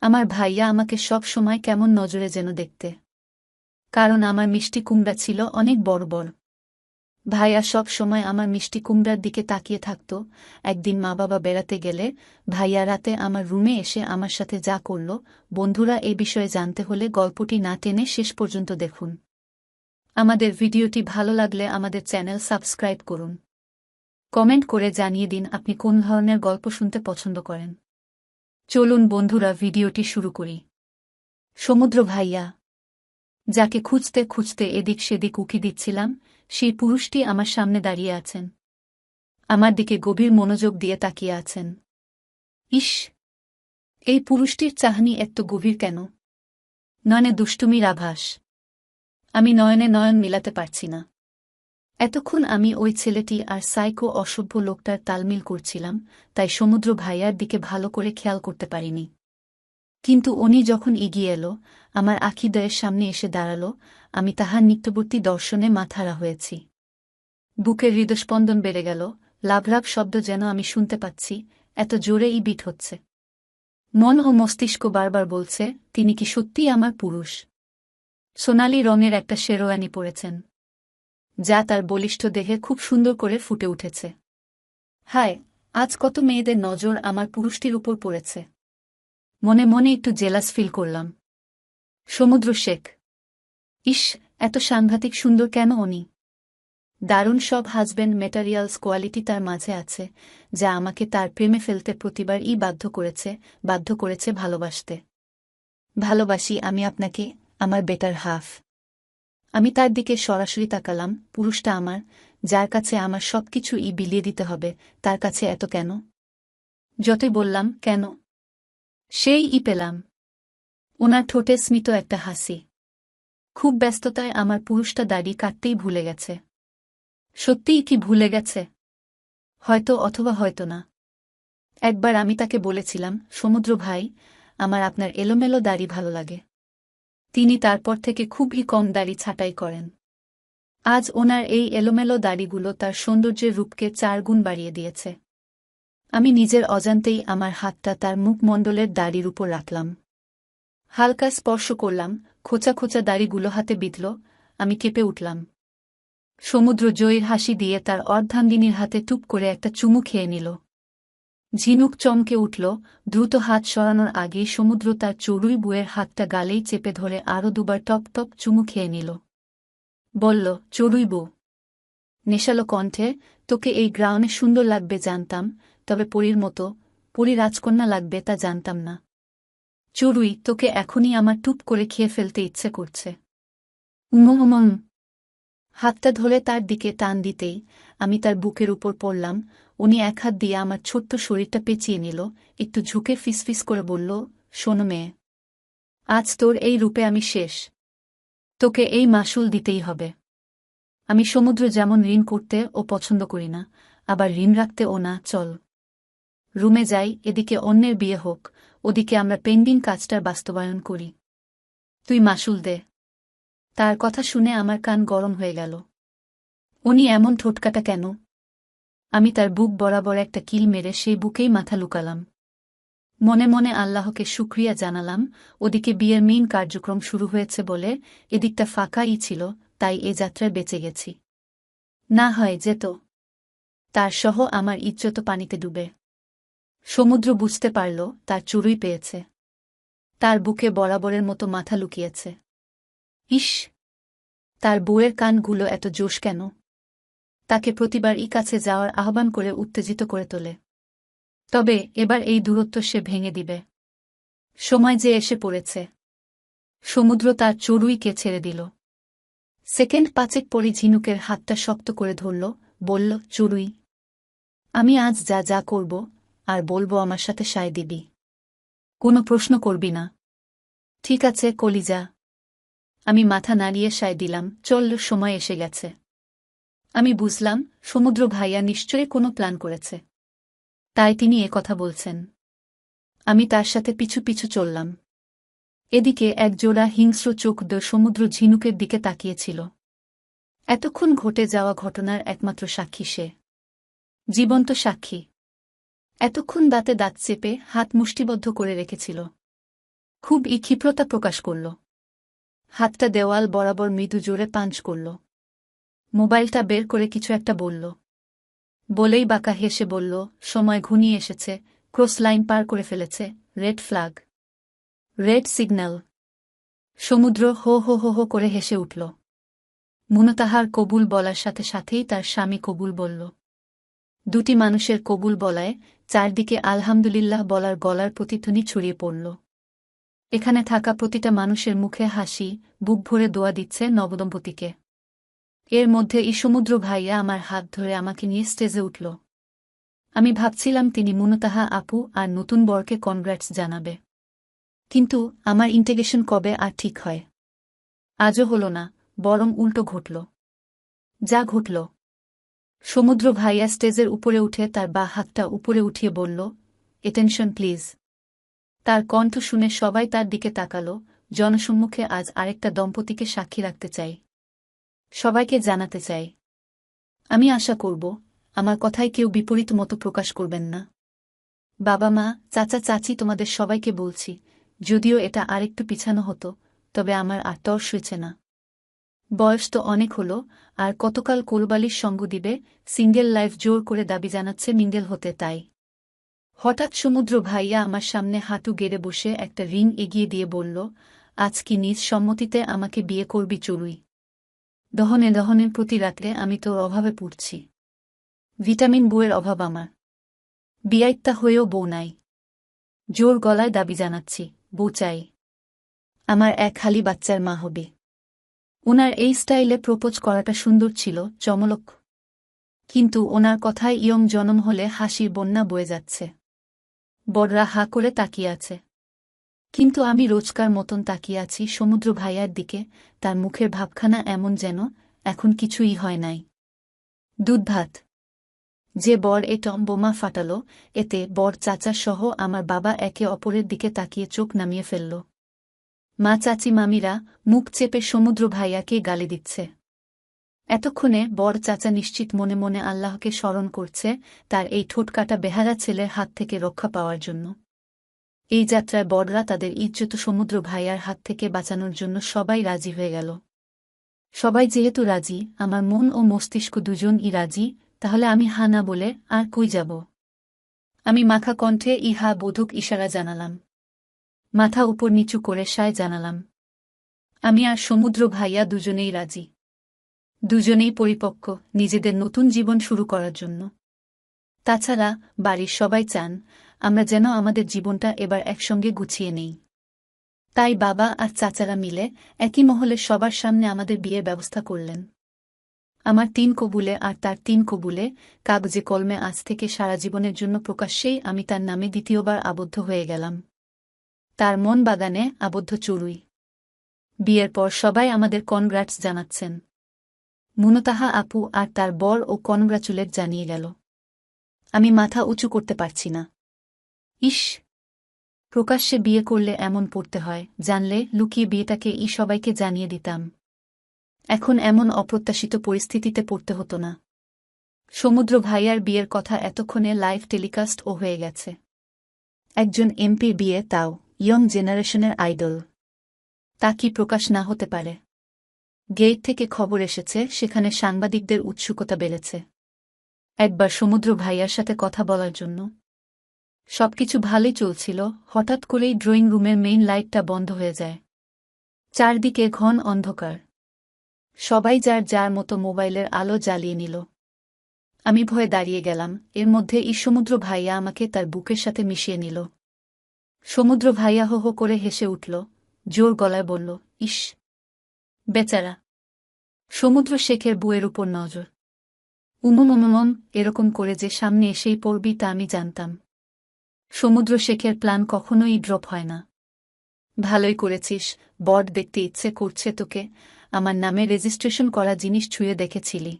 আমার ভাইয়া আমাকে সব সময় কেমন নজরে যেন দেখতে। কারণ আমার মিষ্টি কুমড়া ছিল অনেক বড় বড়। ভাইয়া সব সময় আমার মিষ্টি কুমড়ার দিকে তাকিয়ে থাকত। একদিন মা বাবা বেড়াতে গেলে ভাইয়া রাতে আমার রুমে এসে আমার সাথে যা করল, বন্ধুরা এ বিষয়ে জানতে হলে গল্পটি না টেনে শেষ পর্যন্ত দেখুন। আমাদের ভিডিওটি ভালো লাগলে আমাদের চ্যানেল সাবস্ক্রাইব করুন। কমেন্ট করে জানিয়ে দিন আপনি কোন ধরনের গল্প শুনতে পছন্দ করেন। চলুন বন্ধুরা ভিডিওটি শুরু করি। সমুদ্র ভাইয়া, যাকে খুঁজতে খুঁজতে এদিক সেদিক উকি দিচ্ছিলাম, সেই পুরুষটি আমার সামনে দাঁড়িয়ে আছেন। আমার দিকে গভীর মনোযোগ দিয়ে তাকিয়ে আছেন। ইস, এই পুরুষটির চাহনি এত গভীর কেন? নয়নে দুষ্টুমির আভাস আমি নয়নে নয়ন মিলাতে পারছি না। এতক্ষণ আমি ওই ছেলেটি আর সাইকো অসভ্য লোকটার তালমিল করছিলাম, তাই সমুদ্র ভাইয়ার দিকে ভালো করে খেয়াল করতে পারিনি। কিন্তু উনি যখন এগিয়ে এলো, আমার আখিদয়ের সামনে এসে দাঁড়াল, আমি তাহার নিত্যবর্তী দর্শনে মাথারা হয়েছি। বুকের হৃদস্পন্দন বেড়ে গেল লাভলাভ শব্দ যেন আমি শুনতে পাচ্ছি, এত জোরে ই বিট হচ্ছে। মন ও মস্তিষ্ক বারবার বলছে, তিনি কি সত্যিই আমার পুরুষ? সোনালি রঙের একটা শেরোয়ানি পরেছেন। যা তার বলিষ্ঠ দেহে খুব সুন্দর করে ফুটে উঠেছে। হায়, আজ কত মেয়েদের নজর আমার পুরুষটির উপর পড়েছে। মনে মনে একটু জেলাস ফিল করলাম। সমুদ্র শেখ। ইস, এত সাংঘাতিক সুন্দর কেন উনি? দারুণ সব হাজব্যান্ড মেটারিয়ালস কোয়ালিটি তার মাঝে আছে, যা আমাকে তার প্রেমে ফেলতে প্রতিবার ই বাধ্য করেছে বাধ্য করেছে ভালোবাসতে। ভালোবাসি আমি আপনাকে, আমার বেটার হাফ আমি তার দিকে সরাসরি তাকালাম, পুরুষটা আমার, যার কাছে আমার সব কিছু ই বিলিয়ে দিতে হবে, তার কাছে এত কেন? যতই বললাম, কেন? সেই ই পেলাম। ওনার ঠোঁটে স্মিত একটা হাসি। খুব ব্যস্ততায় আমার পুরুষটা দাড়ি কাটতেই ভুলে গেছে। সত্যিই কি ভুলে গেছে? হয়তো অথবা হয়তো না। একবার আমি তাকে বলেছিলাম, সমুদ্র ভাই, আমার আপনার এলোমেলো দাড়ি ভালো লাগে। তিনি তারপর থেকে খুবই কম দাড়ি ছাঁটাই করেন। আজ ওনার এই এলোমেলো দাড়িগুলো তার সৌন্দর্যের রূপকে চার গুণ বাড়িয়ে দিয়েছে। আমি নিজের অজান্তেই আমার হাতটা তার মুখমণ্ডলের দাড়ির উপর রাখলাম। হালকা স্পর্শ করলাম, খোঁচা খোঁচা দাড়িগুলো হাতে বিঁধল, আমি কেঁপে উঠলাম। সমুদ্র জয়ীর হাসি দিয়ে তার অর্ধাঙ্গিনীর হাতে টুপ করে একটা চুমু খেয়ে নিল। ঝিনুক চমকে উঠল, দ্রুত হাত সরানোর আগে সমুদ্র তার চড়ুই বুয়ের হাতটা গালেই চেপে ধরে আরও দুবার টপ টপ চুমু খেয়ে নিল। বলল, চড়ুই বউ, নেশালো কণ্ঠে, তোকে এই গ্রাউন্ডে সুন্দর লাগবে জানতাম, তবে পরীর মতো, পরী রাজকন্যা লাগবে তা জানতাম না। চড়ুই, তোকে এখনই আমার টুপ করে খেয়ে ফেলতে ইচ্ছে করছে। উমম হাতটা ধরে তার দিকে টান দিতেই আমি তার বুকের উপর পড়লাম উনি এক হাত দিয়ে আমার ছোট্ট শরীরটা পেঁচিয়ে নিল, একটু ঝুঁকে ফিসফিস করে বলল, শোনো মেয়ে, আজ তোর এই রূপে আমি শেষ। তোকে এই মাসুল দিতেই হবে। আমি সমুদ্র যেমন ঋণ করতে ও পছন্দ করি না, আবার ঋণ রাখতে ও না, চল। রুমে যাই, এদিকে অন্যের বিয়ে হোক, ওদিকে আমরা পেন্ডিং কাজটার বাস্তবায়ন করি। তুই মাসুল দে। তার কথা শুনে আমার কান গরম হয়ে গেল। উনি এমন ঠোটকাটা কেন? আমি তার বুক বরাবর একটা কিল মেরে সেই বুকেই মাথা লুকালাম। মনে মনে আল্লাহকে শুক্রিয়া জানালাম, ওদিকে বিয়ের মেইন কার্যক্রম শুরু হয়েছে বলে এদিকটা ফাঁকাই ছিল, তাই এ যাত্রায় বেঁচে গেছি। না হয় যেত তার সহ আমার ইজ্জত পানিতে ডুবে। সমুদ্র বুঝতে পারল, তার চুরুই পেয়েছে। তার বুকে বরাবরের মতো মাথা লুকিয়েছে। ইস! তার বউয়ের কানগুলো এত জোশ কেন? তাকে প্রতিবার ই কাছে যাওয়ার আহ্বান করে উত্তেজিত করে তোলে। তবে এবার এই দূরত্ব সে ভেঙে দিবে। সময় যে এসে পড়েছে। সমুদ্র তার চড়ুইকে ছেড়ে দিল। সেকেন্ড পাঁচেক পরি ঝিনুকের হাতটা শক্ত করে ধরল, বলল, চড়ুই, আমি আজ যা যা করব আর বলব আমার সাথে সায় দিবি। কোনো প্রশ্ন করবি না। ঠিক আছে, কলিজা। আমি মাথা নাড়িয়ে সায় দিলাম। চলল সময় এসে গেছে। আমি বুঝলাম, সমুদ্র ভাইয়া নিশ্চয়ই কোনো প্ল্যান করেছে। তাই তিনি কথা বলছেন। আমি তার সাথে পিছু পিছু চললাম। এদিকে এক জোড়া হিংস্র চোখ দ সমুদ্র ঝিনুকের দিকে তাকিয়েছিল। এতক্ষণ ঘটে যাওয়া ঘটনার একমাত্র সাক্ষী সে। জীবন্ত সাক্ষী। এতক্ষণ দাঁতে দাঁত চেপে হাত মুষ্টিবদ্ধ করে রেখেছিল। খুব ই ক্ষিপ্রতা প্রকাশ করল। হাতটা দেওয়াল বরাবর মৃদু জোরে পাঞ্চ করল। মোবাইলটা বের করে কিছু একটা বলল। বলেই বাঁকা হেসে বলল, সময় ঘুনিয়ে এসেছে, ক্রস লাইন পার করে ফেলেছে, রেড ফ্ল্যাগ। Red signal. সমুদ্র হো হো হো হো করে হেসে উঠল। মুনতাহার কবুল বলার সাথে সাথেই তার স্বামী কবুল বলল। দুটি মানুষের কবুল বলায় চারদিকে আলহামদুলিল্লাহ বলার গলার প্রতিধ্বনি ছড়িয়ে পড়ল। এখানে থাকা প্রতিটা মানুষের মুখে হাসি, বুক ভরে দোয়া দিচ্ছে নবদম্পতিকে। এর মধ্যে এই সমুদ্র ভাইয়া আমার হাত ধরে আমাকে নিয়ে স্টেজে উঠল। আমি ভাবছিলাম তিনি মুনতাহা আপু আর নতুন বরকে কনগ্র্যাটস জানাবে। কিন্তু আমার ইন্টিগ্রেশন কবে আর ঠিক হয়? আজও হল না, বরং উল্টো ঘটল। যা ঘটল। সমুদ্র ভাইয়া স্টেজের উপরে উঠে তার বা হাতটা উপরে উঠিয়ে বলল এটেনশন প্লিজ তার কণ্ঠ শুনে সবাই তার দিকে তাকালো, জনসম্মুখে আজ আরেকটা দম্পতিকে সাক্ষী রাখতে চাই। সবাইকে জানাতে চাই। আমি আশা করব, আমার কথায় কেউ বিপরীত মতো প্রকাশ করবেন না। বাবা মা, চাচা, চাচি তোমাদের সবাইকে বলছি, যদিও এটা আরেকটু পিছানো হতো, তবে আমার আর তর শুয়েছে না। বয়স তো অনেক হল, আর কতকাল কোলবালির সঙ্গ দিবে, সিঙ্গেল লাইফ জোর করে দাবি জানাচ্ছে মিঙ্গেল হতে তাই। হঠাৎ সমুদ্র ভাইয়া আমার সামনে হাঁটু গেড়ে বসে একটা রিং এগিয়ে দিয়ে বলল, আজ কি নিজ সম্মতিতে আমাকে বিয়ে করবি চড়ুই? দহনে দহনের প্রতি রাত্রে আমি তোর অভাবে পড়ছি। ভিটামিন বউয়ের অভাব আমার। বিয়াইত্তা হয়েও বউ নাই। জোর গলায় দাবি জানাচ্ছি, বউ চাই। আমার এক খালি বাচ্চার মা হবে। ওনার এই স্টাইলে প্রপোজ করাটা সুন্দর ছিল, চমলক। কিন্তু ওনার কথায় ইয়ং জনম হলে হাসির বন্যা বয়ে যাচ্ছে। বড়রা হা করে তাকিয়ে আছে। কিন্তু আমি রোজকার মতন তাকিয়ে আছি সমুদ্র ভাইয়ার দিকে, তার মুখের ভাবখানা এমন যেন এখন কিছুই হয় নাই। দুধ ভাত যে বর এ টম বোমা ফাটাল, এতে বর চাচা সহ আমার বাবা একে অপরের দিকে তাকিয়ে চোখ নামিয়ে ফেলল। মা চাচি মামিরা মুখ চেপে সমুদ্র ভাইয়াকে গালি দিচ্ছে। এতক্ষণে বর চাচা নিশ্চিত মনে মনে আল্লাহকে স্মরণ করছে তার এই ঠোঁটকাটা বেহারা ছেলের হাত থেকে রক্ষা পাওয়ার জন্য। এই যাত্রায় বড়রা তাদের ইজ্জত সমুদ্র ভাইয়ার হাত থেকে বাঁচানোর জন্য সবাই রাজি হয়ে গেল। সবাই যেহেতু রাজি, আমার মন ও মস্তিষ্ক দুজনই রাজি, তাহলে আমি হা না বলে আর কই যাব? আমি মাখা কণ্ঠে ইহা বোধক ইশারা জানালাম। মাথা উপর নিচু করে সায় জানালাম। আমি আর সমুদ্র ভাইয়া দুজনেই রাজি। দুজনেই পরিপক্ক নিজেদের নতুন জীবন শুরু করার জন্য। তাছাড়া বাড়ির সবাই চান আমরা যেন আমাদের জীবনটা এবার একসঙ্গে গুছিয়ে নেই। তাই বাবা আর চাচারা মিলে একই মহলে সবার সামনে আমাদের বিয়ের ব্যবস্থা করলেন। আমার তিন কবুলে আর তার তিন কবুলে কাগজে কলমে আজ থেকে সারা জীবনের জন্য প্রকাশ্যেই আমি তার নামে দ্বিতীয়বার আবদ্ধ হয়ে গেলাম। তার মন বাগানে আবদ্ধ চড়ুই। বিয়ের পর সবাই আমাদের কনগ্রাটস জানাচ্ছেন। মুনতাহা আপু আর তার বর ও কনগ্রাচুলেট জানিয়ে গেল, আমি মাথা উঁচু করতে পারছি না। ইস, প্রকাশ্যে বিয়ে করলে এমন পড়তে হয়, জানলে লুকিয়ে বিয়েটাকে ই সবাইকে জানিয়ে দিতাম। এখন এমন অপ্রত্যাশিত পরিস্থিতিতে পড়তে হতো না। সমুদ্র ভাইয়ার বিয়ের কথা এতক্ষণে লাইভ টেলিকাস্ট ও হয়ে গেছে। একজন এমপি বিয়ে তাও, ইয়ং জেনারেশনের আইডল। তা কি প্রকাশ না হতে পারে? গেট থেকে খবর এসেছে, সেখানে সাংবাদিকদের উৎসুকতা বেড়েছে। একবার সমুদ্র ভাইয়ার সাথে কথা বলার জন্য। সবকিছু ভালোই চলছিল, হঠাৎ করেই ড্রয়িং রুমের মেইন লাইটটা বন্ধ হয়ে যায়। চারদিকে ঘন অন্ধকার। সবাই যার যার মতো মোবাইলের আলো জ্বালিয়ে নিল। আমি ভয়ে দাঁড়িয়ে গেলাম, এর মধ্যে এই সমুদ্র ভাইয়া আমাকে তার বুকের সাথে মিশিয়ে নিল। সমুদ্র ভাইয়া হো হো করে হেসে উঠল, জোর গলায় বলল, ইস, বেচারা। সমুদ্র শেখের বুয়ের উপর নজর। উমম উমম এরকম করে যে সামনে এসেই পড়বি তা আমি জানতাম। সমুদ্র শেখের প্ল্যান কখনোই ড্রপ হয় না। ভালোই করেছিস বড দেখতে ইচ্ছে করছে তোকে। আমার নামে রেজিস্ট্রেশন করা জিনিস ছুঁয়ে দেখেছিলি।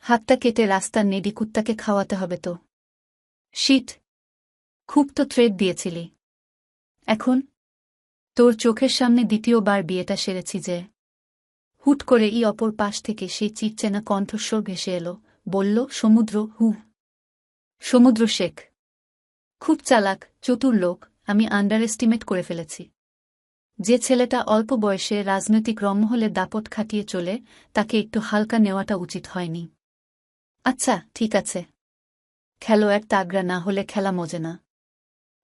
হাতটা কেটে রাস্তার নেডি কুত্তাকে খাওয়াতে হবে তো। শীত খুব তো থ্রেড দিয়েছিলি। এখন? তোর চোখের সামনে দ্বিতীয়বার বিয়েটা সেরেছি যে। হুট করে ই অপর পাশ থেকে সেই চিরচেনা কণ্ঠস্বর ভেসে এলো। বলল, সমুদ্র, হু। সমুদ্র শেখ। খুব চালাক, চতুর লোক, আমি আন্ডার এস্টিমেট করে ফেলেছি। যে ছেলেটা অল্প বয়সে রাজনৈতিক রমহলে দাপট খাটিয়ে চলে, তাকে একটু হালকা নেওয়াটা উচিত হয়নি। আচ্ছা ঠিক আছে। খেলোয়াড় তাগড়া না হলে খেলা মজে না।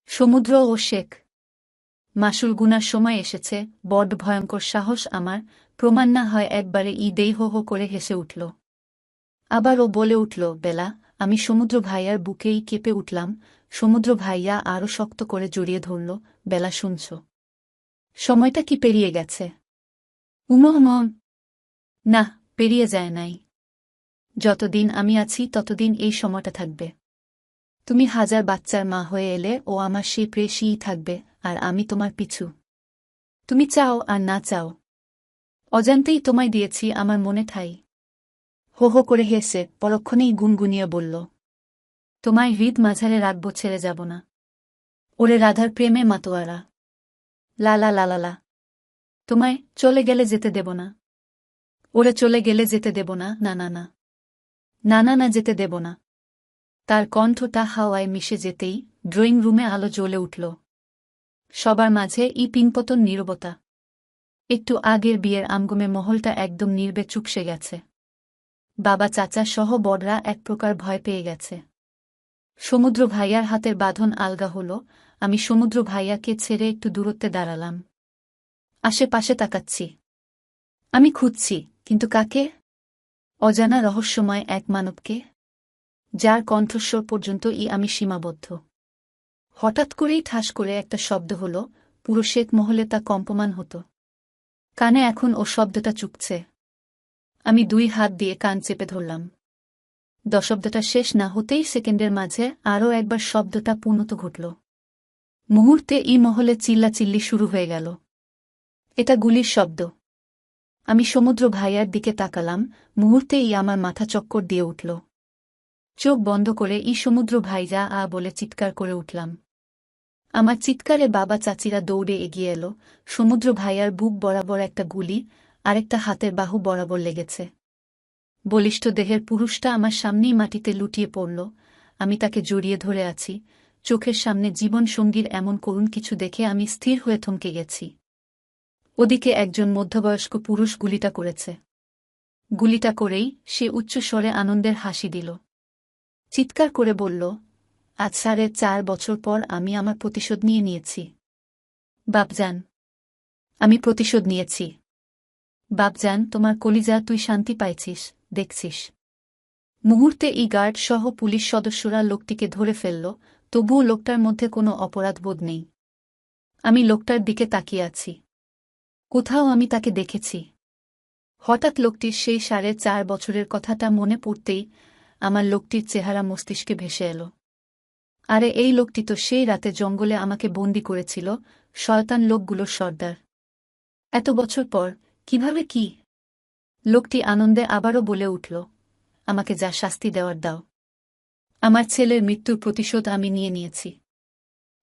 সমুদ্র ও শেখ। মাসুল গুনার সময় এসেছে, বড্ড ভয়ঙ্কর সাহস আমার, প্রমাণ না হয় একবারে ঈদেই হো হো করে হেসে উঠল। আবার ও বলে উঠল, বেলা, আমি সমুদ্র ভাইয়ার বুকেই কেঁপে উঠলাম সমুদ্র ভাইয়া আরও শক্ত করে জড়িয়ে ধরল, বেলা, শুনছ? সময়টা কি পেরিয়ে গেছে? উমহমম না, পেরিয়ে যায় নাই। যতদিন আমি আছি, ততদিন এই সময়টা থাকবে। তুমি হাজার বাচ্চার মা হয়ে এলে ও আমার সেই প্রেসিই থাকবে, আর আমি তোমার পিছু। তুমি চাও আর না চাও। অজান্তেই তোমায় দিয়েছি আমার মনে ঠাই। হো হো, করে হেসে পরক্ষণেই গুনগুনিয়ে বলল তোমায় হৃদ মাঝারে রাখব, ছেড়ে যাব না। ওরে রাধার প্রেমে মাতোয়ারা। লালা লা লা লা লা। তোমায় চলে গেলে যেতে দেব না। ওরে চলে গেলে যেতে দেব না না না না। না না না, যেতে দেব না। তার কণ্ঠটা হাওয়ায় মিশে যেতেই ড্রয়িং রুমে আলো জ্বলে উঠল। সবার মাঝে ই পিনপতন নীরবতা। একটু আগের বিয়ের আমগমে মহলটা একদম নির্বে চুকসে গেছে বাবা, চাচা সহ বড়রা এক প্রকার ভয় পেয়ে গেছে। সমুদ্র ভাইয়ার হাতের বাঁধন আলগা হল, আমি সমুদ্র ভাইয়াকে ছেড়ে একটু দূরত্বে দাঁড়ালাম। আশেপাশে তাকাচ্ছি। আমি খুঁজছি, কিন্তু কাকে? অজানা রহস্যময় এক মানবকে, যার কণ্ঠস্বর পর্যন্ত ই আমি সীমাবদ্ধ। হঠাৎ করেই ঠাস করে একটা শব্দ হল, পুরো মহলে তা কম্পমান হতো। কানে এখন ও শব্দটা চুকছে আমি দুই হাত দিয়ে কান চেপে ধরলাম। দশব্দটা শেষ না হতেই সেকেন্ডের মাঝে আরও একবার শব্দটা পূর্ণত ঘটল। মুহূর্তে ই মহলে চিল্লাচিল্লি শুরু হয়ে গেল। এটা গুলির শব্দ। আমি সমুদ্র ভাইয়ার দিকে তাকালাম, মুহূর্তেই আমার মাথা চক্কর দিয়ে উঠল। চোখ বন্ধ করে ই সমুদ্র ভাইজা আ বলে চিৎকার করে উঠলাম। আমার চিৎকারে বাবা চাচিরা দৌড়ে এগিয়ে এলো। সমুদ্র ভাইয়ার বুক বরাবর একটা গুলি, আরেকটা হাতের বাহু বরাবর লেগেছে। বলিষ্ঠ দেহের পুরুষটা আমার সামনেই মাটিতে লুটিয়ে পড়ল। আমি তাকে জড়িয়ে ধরে আছি। চোখের সামনে জীবন সঙ্গীর এমন করুণ কিছু দেখে আমি স্থির হয়ে থমকে গেছি। ওদিকে একজন মধ্যবয়স্ক পুরুষ গুলিটা করেছে। গুলিটা করেই সে উচ্চস্বরে আনন্দের হাসি দিল। চিৎকার করে বলল, আজ সাড়ে চার বছর পর আমি আমার প্রতিশোধ নিয়ে নিয়েছি। বাপজান আমি প্রতিশোধ নিয়েছি। বাপজান তোমার কলিজা তুই শান্তি পাইছিস। দেখছিস। মুহূর্তে ই গার্ড সহ পুলিশ সদস্যরা লোকটিকে ধরে ফেলল, তবুও লোকটার মধ্যে কোনো অপরাধবোধ নেই। আমি লোকটার দিকে তাকিয়ে আছি। কোথাও আমি তাকে দেখেছি। হঠাৎ লোকটির সেই সাড়ে চার বছরের কথাটা মনে পড়তেই আমার লোকটির চেহারা মস্তিষ্কে ভেসে এলো। আরে, এই লোকটি তো সেই রাতে জঙ্গলে আমাকে বন্দি করেছিল, শয়তান লোকগুলোর সর্দার। এত বছর পর, কীভাবে কি? লোকটি আনন্দে আবারও বলে উঠল, আমাকে যা শাস্তি দেওয়ার দাও। আমার ছেলের মৃত্যুর প্রতিশোধ আমি নিয়ে নিয়েছি।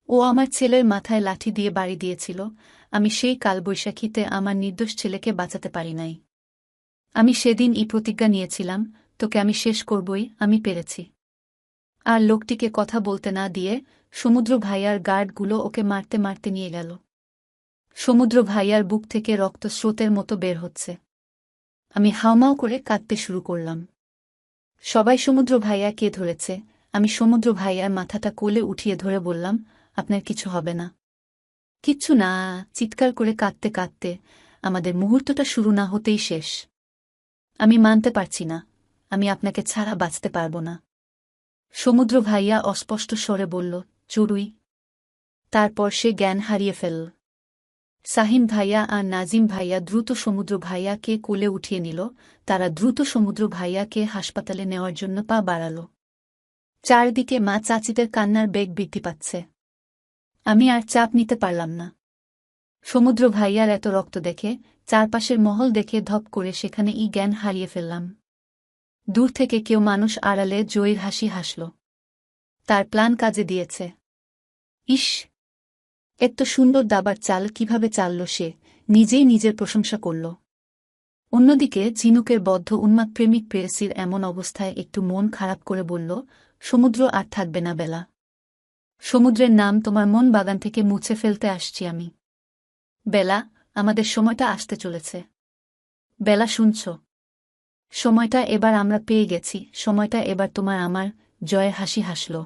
ও আমার ছেলের মাথায় লাঠি দিয়ে বাড়ি দিয়েছিল। আমি সেই কালবৈশাখীতে আমার নির্দোষ ছেলেকে বাঁচাতে পারি নাই। আমি সেদিন এই প্রতিজ্ঞা নিয়েছিলাম, তোকে আমি শেষ করবই, আমি পেরেছি। আর লোকটিকে কথা বলতে না দিয়ে সমুদ্র ভাইয়ার গার্ডগুলো ওকে মারতে মারতে নিয়ে গেল। সমুদ্র ভাইয়ার বুক থেকে রক্ত স্রোতের মতো বের হচ্ছে। আমি হাওমাও করে কাঁদতে শুরু করলাম। সবাই সমুদ্র ভাইয়া কে ধরেছে। আমি সমুদ্র ভাইয়ার মাথাটা কোলে উঠিয়ে ধরে বললাম, আপনার কিছু হবে না। কিচ্ছু না, চিৎকার করে কাঁদতে কাঁদতে আমাদের মুহূর্তটা শুরু না হতেই শেষ। আমি মানতে পারছি না। আমি আপনাকে ছাড়া বাঁচতে পারব না। সমুদ্র ভাইয়া অস্পষ্ট স্বরে বলল চুরুই তারপর সে জ্ঞান হারিয়ে ফেলল। সাহিম ভাইয়া আর নাজিম ভাইয়া দ্রুত সমুদ্র ভাইয়াকে কোলে উঠিয়ে নিল, তারা দ্রুত সমুদ্র ভাইয়াকে হাসপাতালে নেওয়ার জন্য পা বাড়াল। চারদিকে মা চাচিদের কান্নার বেগ বৃদ্ধি পাচ্ছে। আমি আর চাপ নিতে পারলাম না। সমুদ্র ভাইয়ার এত রক্ত দেখে, চারপাশের মহল দেখে ধপ করে সেখানে ই জ্ঞান হারিয়ে ফেললাম। দূর থেকে কেউ মানুষ আড়ালে জয়ীর হাসি হাসল। তার প্ল্যান কাজে দিয়েছে। ইস এত সুন্দর দাবার চাল কীভাবে চালল সে, নিজেই নিজের প্রশংসা করল। অন্যদিকে ঝিনুকের বদ্ধ উন্মাদ প্রেমিক প্রেয়সীর এমন অবস্থায় একটু মন খারাপ করে বলল, সমুদ্র আর থাকবে না বেলা। সমুদ্রের নাম তোমার মন বাগান থেকে মুছে ফেলতে আসছি আমি। বেলা, আমাদের সময়টা আসতে চলেছে। বেলা শুনছ। সময়টা এবার আমরা পেয়ে গেছি, সময়টা এবার তোমার আমার জয়ে হাসি হাসল।